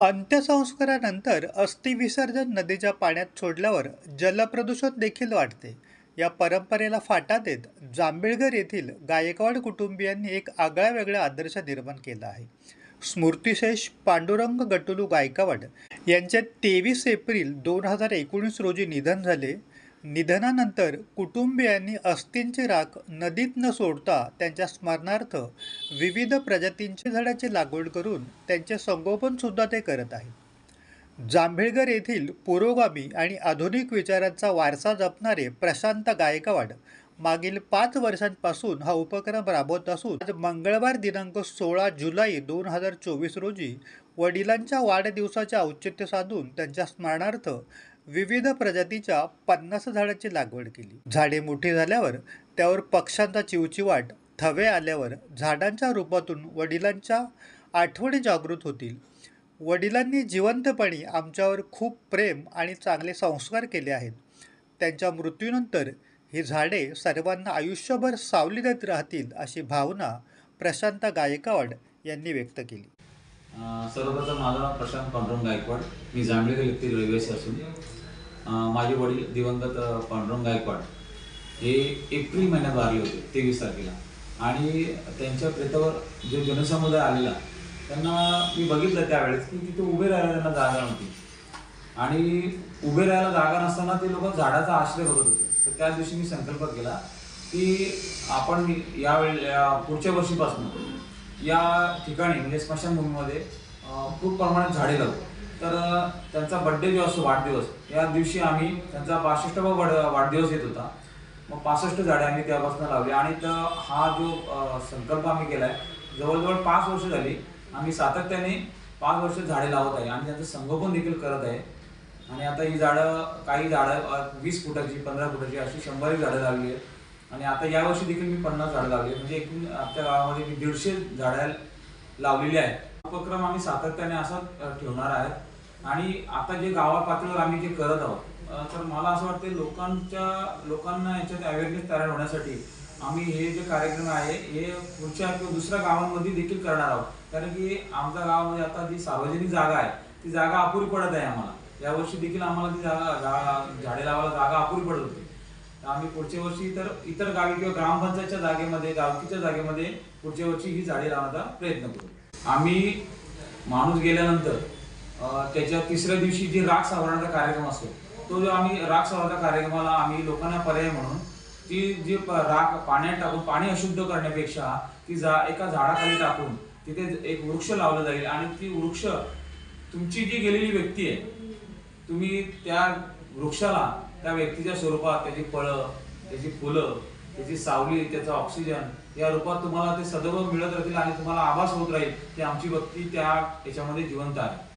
अंत्यसंस्कारानंतर अस्थिविसर्जन नदीच्या पाण्यात सोडल्यावर जलप्रदूषण देखील वाढते. या परंपरेला फाटा देत जांभेळघर येथील गायकवाड कुटुंबियांनी एक आगळा वेगळा आदर्श निर्माण केला आहे. स्मृतिशेष पांडुरंग गटुलू गायकवाड यांचे तेवीस एप्रिल दोन हजार एकोणीस रोजी निधन झाले. निधनानंतर कुटुंबियांनी अस्थींची राख नदीत न सोडता त्यांच्या स्मरणार्थ विविध प्रजातींची झाडाची लागवड करून त्यांचे संगोपनसुद्धा ते करत आहेत. जांभेळगर येथील पुरोगामी आणि आधुनिक विचारांचा वारसा जपणारे प्रशांत गायकवाड मागील पाच वर्षांपासून हा उपक्रम राबवत असून आज मंगळवार दिनांक सोळा जुलै दोन हजार चोवीस रोजी वडिलांच्या वाढदिवसाचे औचित्य साधून त्यांच्या स्मरणार्थ विविध प्रजातीच्या पन्नास झाडांची लागवड केली. झाडे मोठी झाल्यावर त्यावर पक्ष्यांचा चिवचिवाट थवे आल्यावर झाडांच्या रूपातून वडिलांच्या आठवणी जागृत होतील. वडिलांनी जिवंतपणी आमच्यावर खूप प्रेम आणि चांगले संस्कार केले आहेत. त्यांच्या मृत्यूनंतर ही झाडे सर्वांना आयुष्यभर सावली देत राहतील अशी भावना प्रशांत गायकवाड यांनी व्यक्त केली. सर्वप्रथम माझं नाव प्रशांत पांडुरंग गायकवाड. मी जांभळीकर येथील रहिवासी असून माझे वडील दिवंगत पांडुरंग गायकवाड. हे एप्रिल महिन्यात वारले होते तेवीस तारखेला. आणि त्यांच्या प्रेतावर जो जनसमुदाय आलेला त्यांना मी बघितलं त्यावेळेस की तिथे उभे राहायला त्यांना जागा नव्हती. आणि उभे राहायला जागा नसताना ते लोक झाडाचा आश्रय बघत होते. तर त्या दिवशी मी संकल्प केला की आपण यावेळी या पुढच्या वर्षीपासून या ठिकाणी म्हणजे स्मशानभूमीमध्ये खूप प्रमाणात झाडे लावतो तर त्यांचा बड्डे जो असतो वाढदिवस. या दिवशी आम्ही त्यांचा पासष्टावा वाढ वाढदिवस येत होता. मग पासष्ट झाडे आम्ही त्यापासून लावली. आणि तर हा जो संकल्प आम्ही केला आहे जवळजवळ पाच वर्ष झाली आम्ही सातत्याने पाच वर्ष झाडे लावत आहे. आणि त्यांचं संगोपन देखील करत आहे. आणि आता ही झाडं काही झाडं वीस फुटाची पंधरा फुटाची अशी शंभर झाडं लावली आहे आणि आता यावर्षी देखील मी पन्नास झाडं लावली आहे. म्हणजे एकूण आमच्या गावामध्ये मी दीडशे झाडं लावलेली आहेत. उपक्रम आम्ही सातत्याने असा ठेवणार आहेत. आणि आता जे गावा पातळीवर आम्ही जे करत आहोत तर मला असं वाटतं लोकांच्या लोकांना याच्यात अवेअरनेस तयार होण्यासाठी आम्ही हे जे कार्यक्रम आहे हे पुढच्या किंवा दुसऱ्या गावांमध्ये देखील करणार आहोत. कारण की आमच्या गावामध्ये आता जी सार्वजनिक जागा आहे ती जागा अपुरी पडत आहे आम्हाला. यावर्षी देखील आम्हाला ती जागा झाडे लावायला जागा अपुरी पडत होती. तर आम्ही पुढच्या वर्षी तर इतर गावी किंवा ग्रामपंचायतच्या जागेमध्ये गावकीच्या जागेमध्ये पुढच्या वर्षी ही झाडे लावण्याचा प्रयत्न करू. आम्ही माणूस गेल्यानंतर त्याच्या तिसऱ्या दिवशी जी राख सावरणाचा कार्यक्रम असतो तो जो आम्ही राग सावरण्याचा कार्यक्रमाला आम्ही लोकांना पर्याय म्हणून ती जी प- राख पाण्यात टाकून पाणी अशुद्ध करण्यापेक्षा ती जा एका झाडाखाली टाकून तिथे एक वृक्ष लावलं जाईल आणि ती वृक्ष तुमची जी गेलेली व्यक्ती आहे तुम्ही त्या वृक्षाला त्या व्यक्तीच्या स्वरूपात त्याची फळं त्याची फुलं त्याची सावली त्याचा ऑक्सिजन या रूपात तुम्हाला ते सदैव मिळत राहतील आणि तुम्हाला आभास होत राहील की आमची व्यक्ती त्या याच्यामध्ये जिवंत आहे.